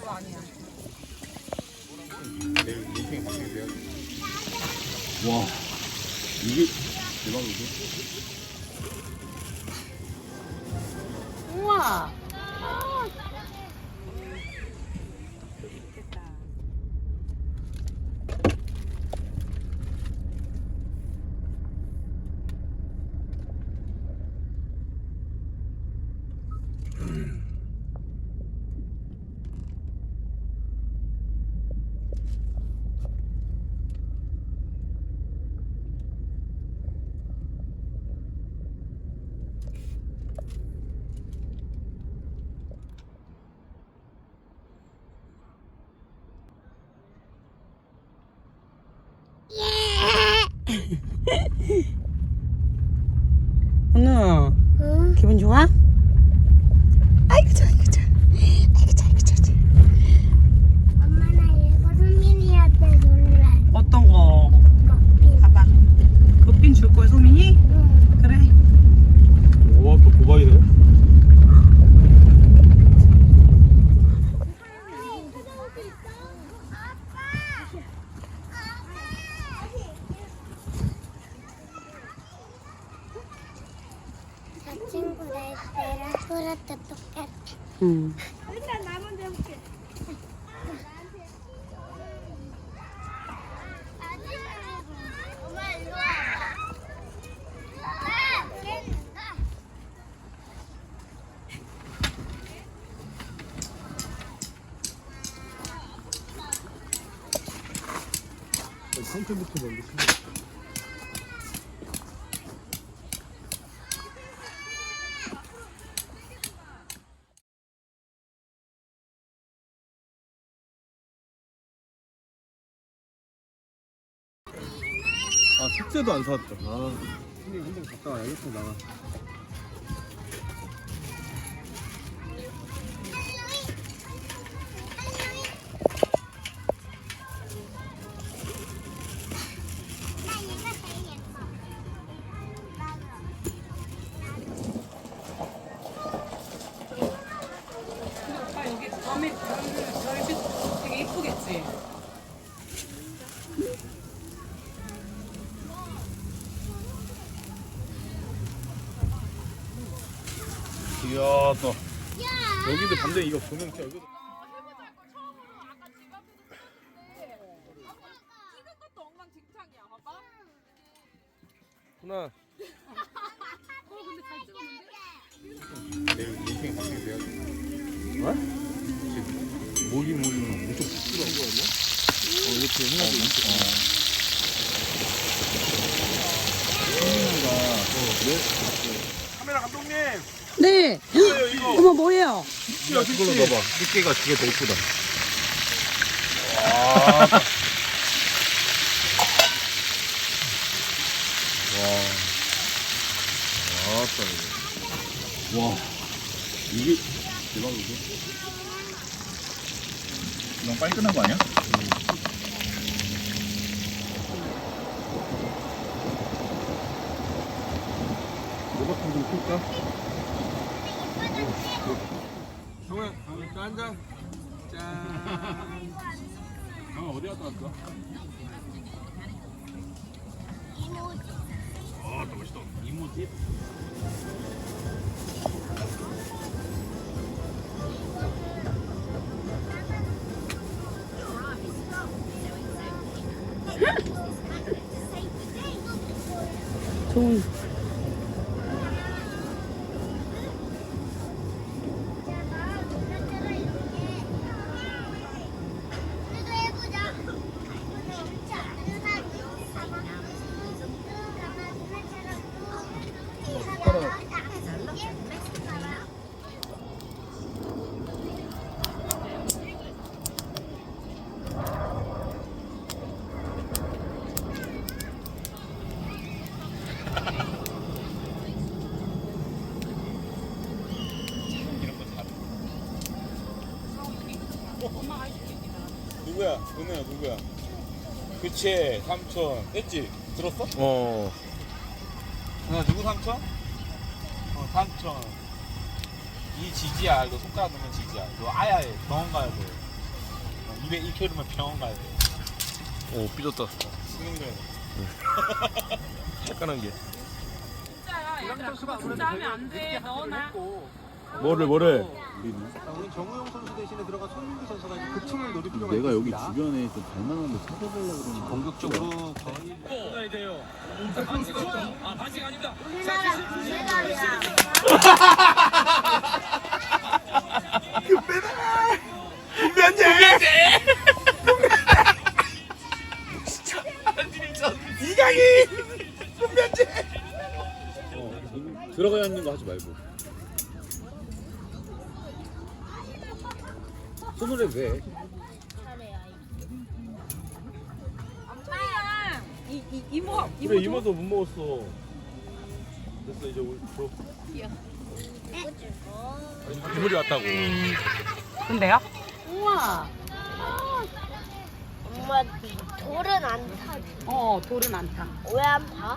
그거 아니야. 와 이게 대박이지 우와. 은우 응? 기분 좋아? 아이고 자 아이고 자 아이고 자 아이고 자 자. 엄마 나 이거 소민이한테 줄래. 어떤 거? 커피. 봐봐 급빈 줄 거야 소민이? 응. 그래 와또 고바이네 저 때랑 그릇도 똑같아. 응 일단 나 먼저 해볼게. 컨텐츠부터 먼저 아 숙제도 안 사왔다 아. 형님 한번 갔다 와야겠다 나가 또 여기도 반대 이거 조명캐 여기도 누나 어 근데 잘 찍었는데? 내일 인생이 바뀌게 돼야 어? 지금 모기 모기는 엄청 부끄러운 거 아니야? 어 이렇게 해야 돼 이렇게 어. 카메라 감독님 네 뭐예요 이거 어머 뭐예요? 야 그걸로 넣어봐 두께가 그게 더 이쁘다 와 와. 아따 이거. 와. 이게 대박이지. 너무 빨리 끝난 거 아니야? 좀 풀까? 형아, 한 잔. 짠. 형아 어디 갔다 왔어? 아, 또 멋있다. 이모집. 좋은 우리도 해보자. 누구야? 은혜야 누구야? 그치 삼촌 했지? 들었어? 어. 나 누구 삼촌? 어 삼촌. 이 지지야. 이거 손가락 넣으면 지지야. 너 아야해. 병원 가야 돼. 200, 2km면 병원 가야 돼. 오 삐졌다 수능대. 약간한 게 진짜야 얘들아 그거 진짜 하면 안돼 너나 뭐를 뭐를? 우리 정우영 선수 대신에 들어간 손민기 선수가 이제 급침을 노릴 필요가 내가 여기 있습니다. 주변에 좀 갈만한 데 찾아보려고 그러는데 공격적으로 거의 우리나라 금메달이야. 어, 들어가야 하는 거 하지 말고 해 왜? 엄마야 이, 이, 이모 이모 그래 이모도 못 먹었어 됐어 이제 우리 줘 이물이 왔다고 근데요? 우와. 엄마 돌은 안 타지. 어 돌은 안 타 왜 안 타?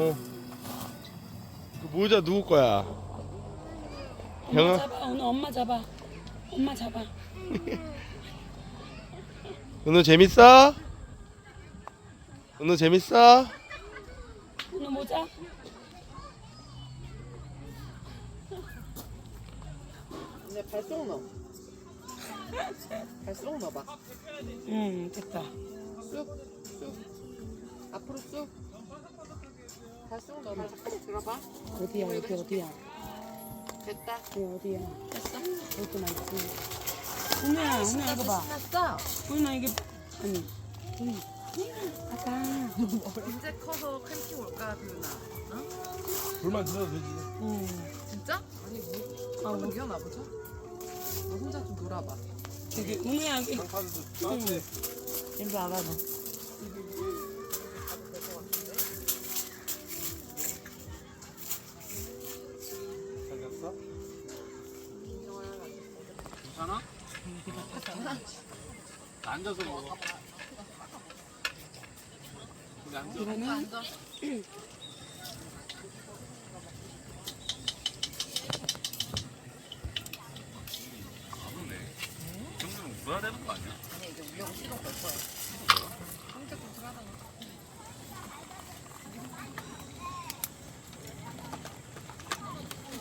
어. 그 모자 누구 거야? 형아? 잡아 오늘 엄마 잡아 엄마 잡아 은우 재밌어? 은우 재밌어? 오늘 모자 이제 발송 넣어. 발송 넣어봐. 응 됐다 쑥, 쑥. 앞으로 쑥. 발송 넣어봐. 잠깐만 들어봐. 어디야 여기 어디야 됐다. 여기 어디야 됐어? 여기만 있지 은우야 은우야 이거 봐 신났어? 은우야 이게 아니 우리 아까 언제 커서 큰키 올까, 도윤아? 불만 들어도 되지 응 진짜? 아니, 뭐, 아, 한번 뭐. 일어나 보자. 너 혼자 좀 놀아봐. 저기 은우야 여기 카드도 응 일로 와봐 너 괜찮아? 앉아서 먹어. 여기 앉아. 이거는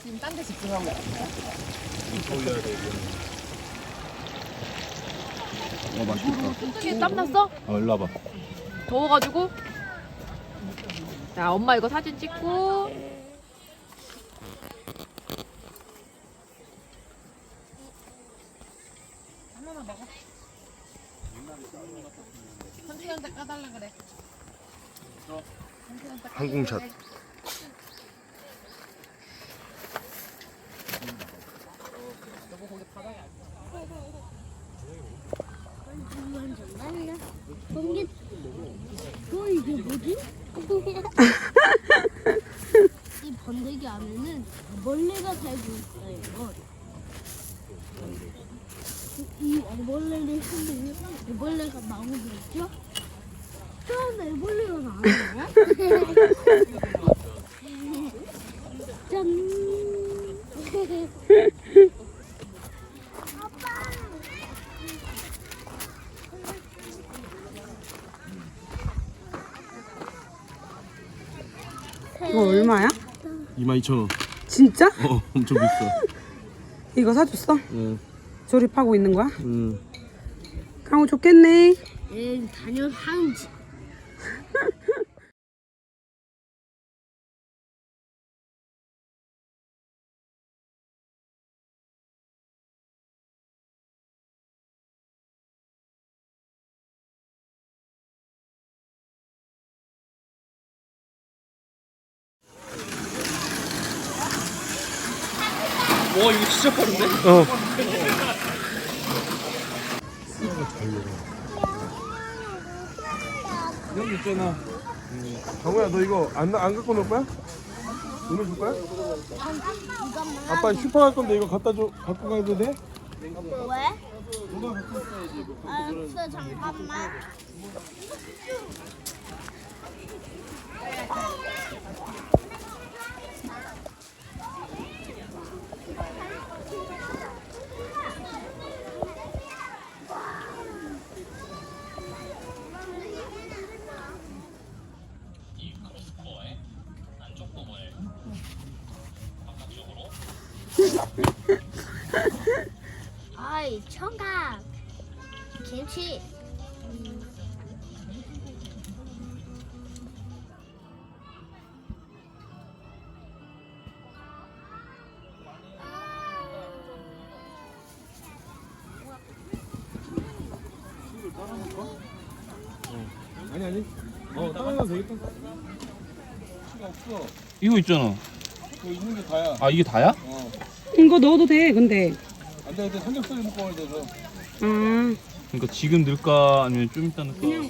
지금 딴 데 집중하고 있어. 어 맛있겠다 손등에 땀 났어? 어 일로 와봐 더워가지고. 자, 엄마 이거 사진 찍고. 선생한테 까달라 그래. 항공샷 번개. 또 이게 뭐지? 이 번데기 안에는 벌레가 살고 있어요. 이 애벌레를 흔들면 애벌레가 나오겠죠? 처음에 애벌레가 나와요. 짠. 이거 얼마야? 22,000원 진짜? 어 엄청 비싸 이거 사줬어? 응 조립하고 있는 거야? 응. 강호 좋겠네 얘 다녀 하 와 이거 진짜 빠른데? 어 여기 있잖아. 정우야 너 이거 안, 안 갖고 놀 거야? 오늘 줄 거야? 아빠 슈퍼 갈 건데 이거 갖다 줘 갖고 가도 돼? 왜? 누가 갖고 있어야지. 뭐. 알았어 잠깐만. 어 따라가도 되겠다. 필요 없어. 이거 있잖아. 이거 있는 게 다야. 아 이게 다야? 어. 이거 넣어도 돼 근데 안돼 안돼 삼겹살에 먹고 와야 돼서. 아 그러니까 지금 넣을까 아니면 좀 이따 넣을까? 그냥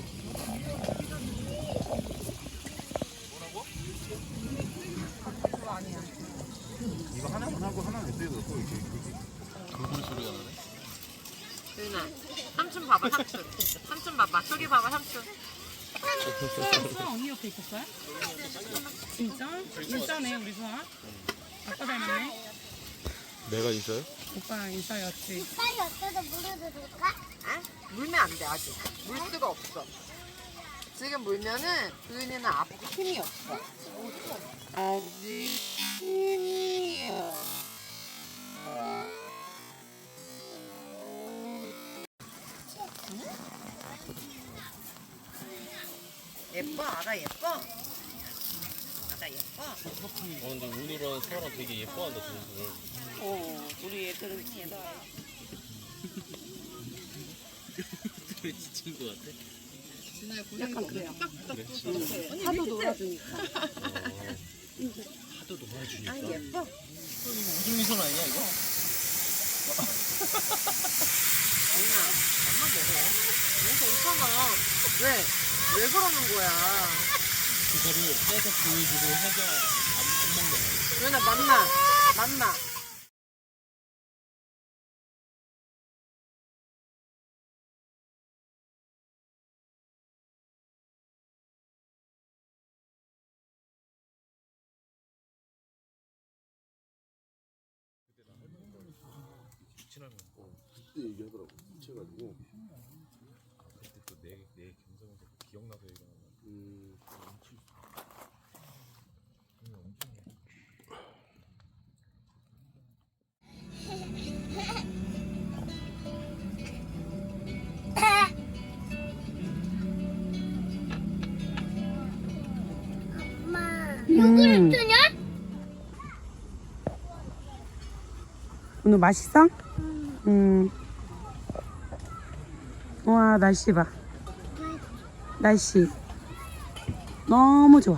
이거 하나만 하고 하나 몇 대에 넣고 이렇게. 유나 삼촌 봐봐 삼촌 삼촌 봐봐 저기 봐봐 삼촌 수아 언니 옆에 있었어요? 진짜? 인싸네 우리 수아 아빠 닮았네 내가 있어요? 오빠 인싸였지 빨리 어쩌다 물어도 될까? 물면 안 돼 아직. 물 수가 없어. 지금 물면은 도윤이는 앞 힘이 없어. 예뻐 알아 예뻐 알아 예뻐 어 근데 운이랑 서아랑 되게 예뻐한다 동생을 어 우리 애들은 예다 지친 거 같아? 약간 그래요. 하도 놀아주니까. 하도 놀아주니까. 아 예뻐. 우중이 손 아니야 이거? 엄마. 엄마 먹어. 너무 괜찮아 왜? 왜 그러는 거야? 그거를 빼서 보여주고 해서 안, 안 먹는 거야. 도윤아 맘마 맘 그때 얘기하더라고. 미쳐가지고. 그때 또내 내 감성에서 기억나서 얘기하는 거야 음. 음. 오늘 맛있어? 음. 와 날씨 봐. 날씨. 너무 좋아